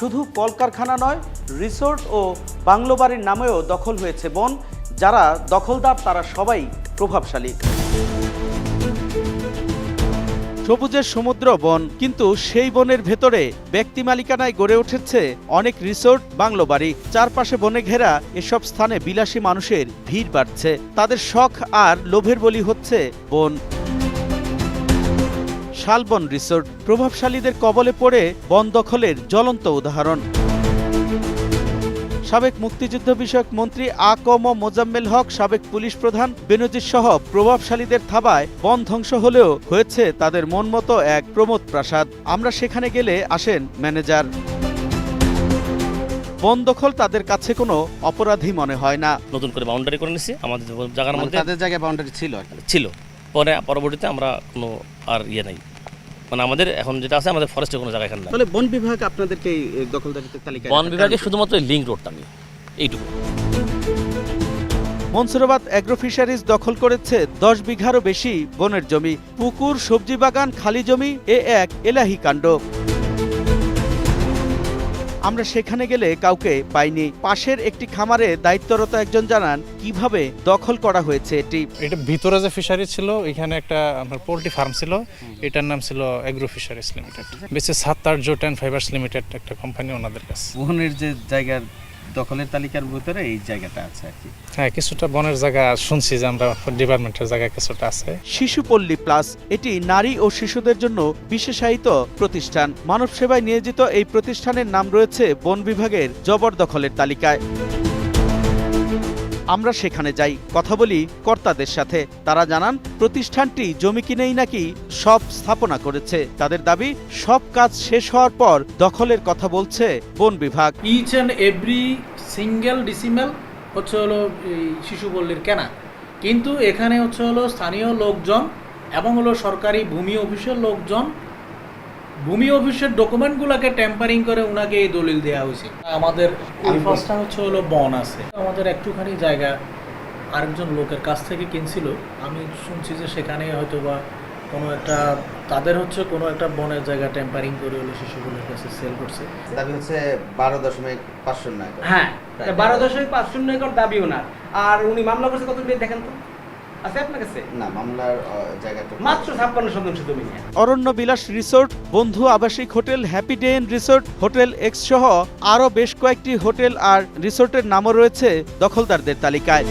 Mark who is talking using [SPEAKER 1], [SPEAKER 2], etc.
[SPEAKER 1] শুধু কলকারখানা নয়, রিসোর্ট ও বাংলো বাড়ির নামেও দখল হয়েছে বন, যারা দখলদার তারা সবাই প্রভাবশালী। সবুজের সমুদ্র বন, কিন্তু সেই বনের ভেতরে ব্যক্তি মালিকানায় গড়ে উঠেছে অনেক রিসোর্ট বাংলো বাড়ি চারপাশে বনে ঘেরা এসব স্থানে বিলাসী মানুষের ভিড় বাড়ছে। তাদের শখ আর লোভের বলি হচ্ছে বন। শালবন রিসোর্ট। প্রভাবশালীদের কবলে পড়ে বন দখলের জ্বলন্ত উদাহরণ। সাবেক মুক্তিযুদ্ধ বিষয়ক মন্ত্রী আ ক ম মোজাম্মেল হক সাবেক পুলিশ প্রধান বেনজির সহ প্রভাবশালীদের থাবায় বন ধ্বংস হলেও হয়েছে তাদের মন মতো এক প্রমোদ প্রাসাদ। আমরা সেখানে গেলে আসেন ম্যানেজার। বন দখল তাদের কাছে কোনো অপরাধী মনে হয় না।
[SPEAKER 2] নতুন করে বাউন্ডারি করে নিছি। আমাদের জায়গার
[SPEAKER 3] মানে
[SPEAKER 2] মধ্যে
[SPEAKER 3] তাদের জায়গায় বাউন্ডারি ছিল
[SPEAKER 2] ছিল। পরে পরবর্তীতে আমরা কোনো আর ইয়ে নাই। মানে আমাদের এখন যেটা আছে আমাদের ফরেস্টের কোনো জায়গা এখানে
[SPEAKER 3] তাহলে বন বিভাগ আপনাদেরকে এই দখলদারিত্বের তালিকায়
[SPEAKER 2] বন বিভাগে শুধুমাত্র লিঙ্ক রোডটা নিয়ে। এইটুকু।
[SPEAKER 1] মনসুরাবাদ অ্যাগ্রো ফিশারিজ দখল করেছে দশ বিঘারও বেশি বনের জমি। পুকুর সবজি বাগান খালি জমি এ এক এলাহি কাণ্ড। আমরা সেখানে গেলে কাউকে পাইনি। পাশের একটি খামারে দায়িত্বরত একজন জানান কীভাবে দখল করা হয়েছে এটি।
[SPEAKER 4] এটা ভিতরে যে ফিশারি ছিল এখানে একটা আপনার পোলট্রি ফার্ম ছিল। এটার নাম ছিল এগ্রো ফিশারিজ লিমিটেড বেশি সাত আট জোট অ্যান্ড ফাইবার্স লিমিটেড একটা কোম্পানি ওনাদের কাছে।
[SPEAKER 3] মোহনের যে জায়গার দখলের তালিকার ভিতরে এই জায়গাটা আছে আর কি।
[SPEAKER 4] হ্যাঁ কিছুটা বনের জায়গা শুনছি যে আমরা ডিপার্টমেন্টের জায়গা কিছুটা আছে।
[SPEAKER 1] শিশুপল্লী প্লাস এটি নারী ও শিশুদের জন্য বিশেষায়িত প্রতিষ্ঠান। মানব সেবায় নিয়োজিত এই প্রতিষ্ঠানের নাম রয়েছে বন বিভাগের জবরদখলের তালিকায়। আমরা সেখানে যাই, কথা বলি কর্তাদের সাথে। তারা জানান, প্রতিষ্ঠানটি জমি কিনেই নাকি সব স্থাপনা করেছে। তাদের দাবি, সব কাজ শেষ হওয়ার পর দখলের কথা বলছে বন বিভাগ।
[SPEAKER 5] Each and every single decimal হচ্ছে হলো এই শিশুপল্লীর কেনা। কিন্তু এখানে হচ্ছে হলো স্থানীয় লোকজন এবং হলো সরকারি ভূমি অফিসের লোকজন ভূমি অফিসের ডকুমেন্টগুলোকে টেম্পারিং করে ওনাকে এই দলিল দেওয়া হয়েছে। আমাদের আলফাসটা হচ্ছে হলো বন আছে। আমাদের একটুখানি জায়গা আরেকজন লোকের কাছ থেকে কিনছিল। আমি শুনছি যে সেখানে হয়তো বা কোনো একটা তাদের হচ্ছে কোনো একটা বনের জায়গা টেম্পারিং করে হলো শিশুগুলোর কাছে সেল করছে।
[SPEAKER 3] দাবি হচ্ছে বারো দশমিক পাঁচ শূন্য।
[SPEAKER 6] হ্যাঁ বারো দশমিক পাঁচ শূন্য একর দাবি ওনার আর উনি মামলা করছে কত দেখেন তো?
[SPEAKER 1] অরণ্য বিলাস রিসোর্ট বন্ধু আবাসিক hotel happy day resort hotel x সহ আরও বেশ কয়েকটি হোটেল আর রিসোর্টের নামও রয়েছে দখলদারদের তালিকায়।